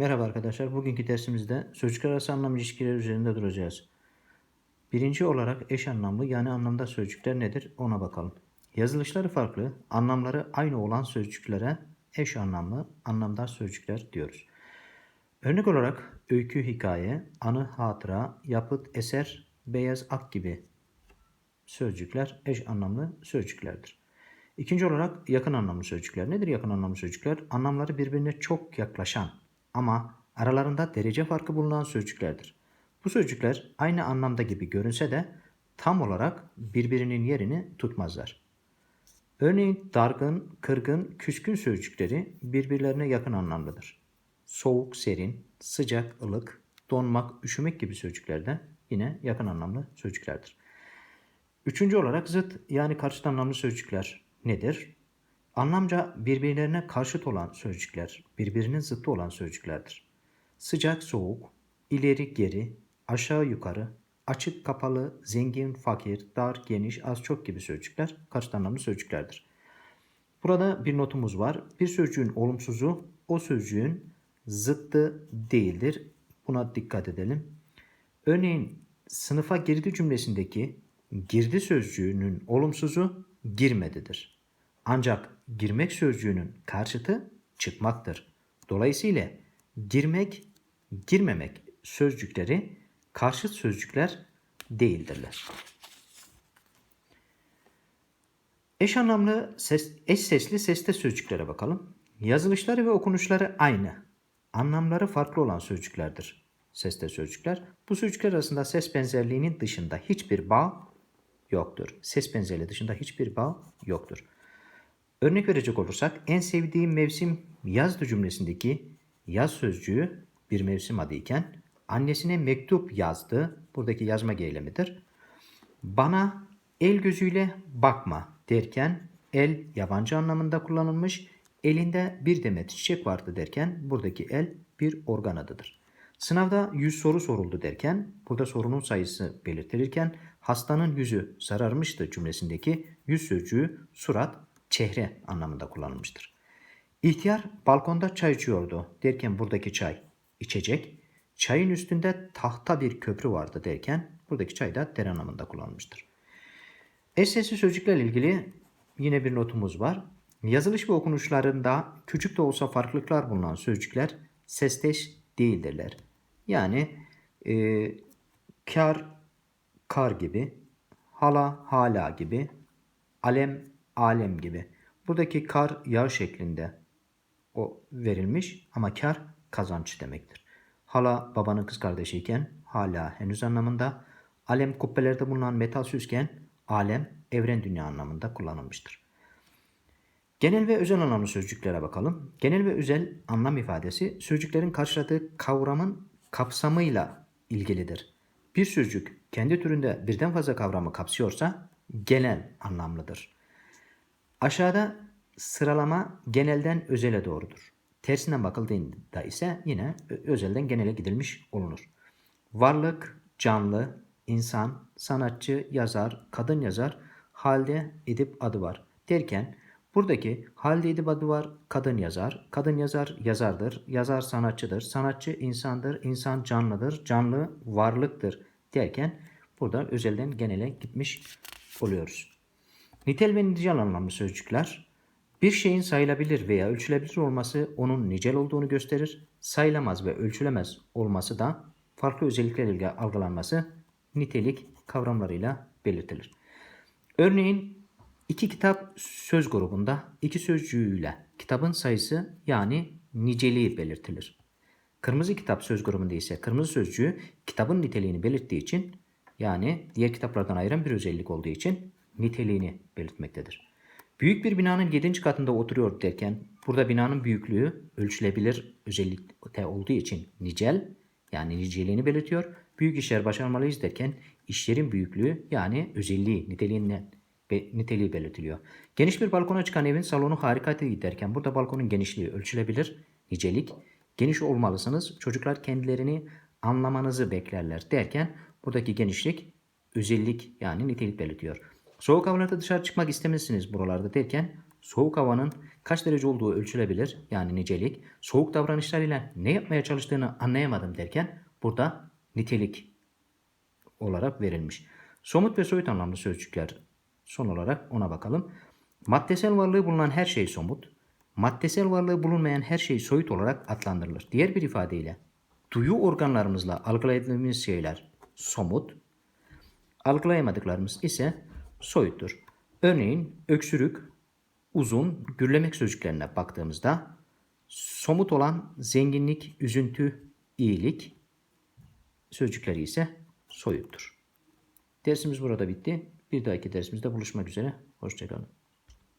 Merhaba arkadaşlar. Bugünkü dersimizde sözcükler arası anlam ilişkileri üzerinde duracağız. Birinci olarak eş anlamlı yani anlamda sözcükler nedir ona bakalım. Yazılışları farklı, anlamları aynı olan sözcüklere eş anlamlı, anlamda sözcükler diyoruz. Örnek olarak öykü, hikaye, anı, hatıra, yapıt, eser, beyaz ak gibi sözcükler eş anlamlı sözcüklerdir. İkinci olarak yakın anlamlı sözcükler. Nedir yakın anlamlı sözcükler? Anlamları birbirine çok yaklaşan ama aralarında derece farkı bulunan sözcüklerdir. Bu sözcükler aynı anlamda gibi görünse de tam olarak birbirinin yerini tutmazlar. Örneğin dargın, kırgın, küskün sözcükleri birbirlerine yakın anlamlıdır. Soğuk, serin, sıcak, ılık, donmak, üşümek gibi sözcükler de yine yakın anlamlı sözcüklerdir. Üçüncü olarak zıt yani karşıt anlamlı sözcükler nedir? Anlamca birbirlerine karşıt olan sözcükler, birbirinin zıttı olan sözcüklerdir. Sıcak soğuk, ileri geri, aşağı yukarı, açık kapalı, zengin fakir, dar geniş, az çok gibi sözcükler karşıt anlamlı sözcüklerdir. Burada bir notumuz var. Bir sözcüğün olumsuzu o sözcüğün zıttı değildir. Buna dikkat edelim. Örneğin sınıfa girdi cümlesindeki girdi sözcüğünün olumsuzu girmedidir. Ancak girmek sözcüğünün karşıtı çıkmaktır. Dolayısıyla girmek, girmemek sözcükleri karşıt sözcükler değildirler. Eş anlamlı ses, eş sesli seste sözcüklere bakalım. Yazılışları ve okunuşları aynı. Anlamları farklı olan sözcüklerdir. Seste sözcükler. Bu sözcükler arasında ses benzerliğinin dışında hiçbir bağ yoktur. Ses benzerliği dışında hiçbir bağ yoktur. Örnek verecek olursak en sevdiğim mevsim yazdı cümlesindeki yaz sözcüğü bir mevsim adı iken annesine mektup yazdı. Buradaki yazma eylemidir. Bana el gözüyle bakma derken el yabancı anlamında kullanılmış. Elinde bir demet çiçek vardı derken buradaki el bir organ adıdır. Sınavda 100 soru soruldu derken burada sorunun sayısı belirtilirken hastanın yüzü sararmıştı cümlesindeki yüz sözcüğü surat, çehre anlamında kullanılmıştır. İhtiyar balkonda çay içiyordu derken buradaki çay içecek, çayın üstünde tahta bir köprü vardı derken buradaki çay da der anlamında kullanılmıştır. Eş sesli sözcüklerle ilgili yine bir notumuz var. Yazılış ve okunuşlarında küçük de olsa farklılıklar bulunan sözcükler sesteş değildirler. Yani e, kar, kar gibi, hala, hala gibi, alem, alem gibi. Buradaki kar yağ şeklinde o verilmiş ama kar kazanç demektir. Hala babanın kız kardeşiyken hala henüz anlamında, alem kubbelerde bulunan metal süsken alem evren dünya anlamında kullanılmıştır. Genel ve özel anlamlı sözcüklere bakalım. Genel ve özel anlam ifadesi sözcüklerin karşıladığı kavramın kapsamıyla ilgilidir. Bir sözcük kendi türünde birden fazla kavramı kapsıyorsa genel anlamlıdır. Aşağıda sıralama genelden özele doğrudur. Tersinden bakıldığında ise yine özelden genele gidilmiş olunur. Varlık, canlı, insan, sanatçı, yazar, kadın yazar, halde edip adı var derken buradaki halde edip adı var kadın yazar, kadın yazar yazardır, yazar sanatçıdır, sanatçı insandır, insan canlıdır, canlı varlıktır derken burada özelden genele gitmiş oluyoruz. Nitel ve nicel anlamlı sözcükler bir şeyin sayılabilir veya ölçülebilir olması onun nicel olduğunu gösterir. Sayılamaz ve ölçülemez olması da farklı özelliklerle algılanması nitelik kavramlarıyla belirtilir. Örneğin iki kitap söz grubunda iki sözcüğüyle kitabın sayısı yani niceliği belirtilir. Kırmızı kitap söz grubunda ise kırmızı sözcüğü kitabın niteliğini belirttiği için yani diğer kitaplardan ayıran bir özellik olduğu için niteliğini belirtmektedir. Büyük bir binanın 7. katında oturuyor derken burada binanın büyüklüğü ölçülebilir özellikte olduğu için nicel yani niceliğini belirtiyor. Büyük işler başarmalıyız derken işlerin büyüklüğü yani özelliği, niteliğinden niteliği belirtiliyor. Geniş bir balkona çıkan evin salonu harikaydı derken burada balkonun genişliği ölçülebilir, nicelik. Geniş olmalısınız. Çocuklar kendilerini anlamanızı beklerler derken buradaki genişlik özellik yani nitelik belirtiyor. Soğuk havalarda dışarı çıkmak istemezsiniz buralarda derken soğuk havanın kaç derece olduğu ölçülebilir yani nicelik. Soğuk davranışlarıyla ne yapmaya çalıştığını anlayamadım derken burada nitelik olarak verilmiş. Somut ve soyut anlamlı sözcükler son olarak ona bakalım. Maddesel varlığı bulunan her şey somut, maddesel varlığı bulunmayan her şey soyut olarak adlandırılır. Diğer bir ifadeyle duyu organlarımızla algıladığımız şeyler somut, algılayamadıklarımız ise soyuttur. Örneğin öksürük, uzun, gürlemek sözcüklerine baktığımızda somut olan zenginlik, üzüntü, iyilik sözcükleri ise soyuttur. Dersimiz burada bitti. Bir dahaki dersimizde buluşmak üzere. Hoşçakalın.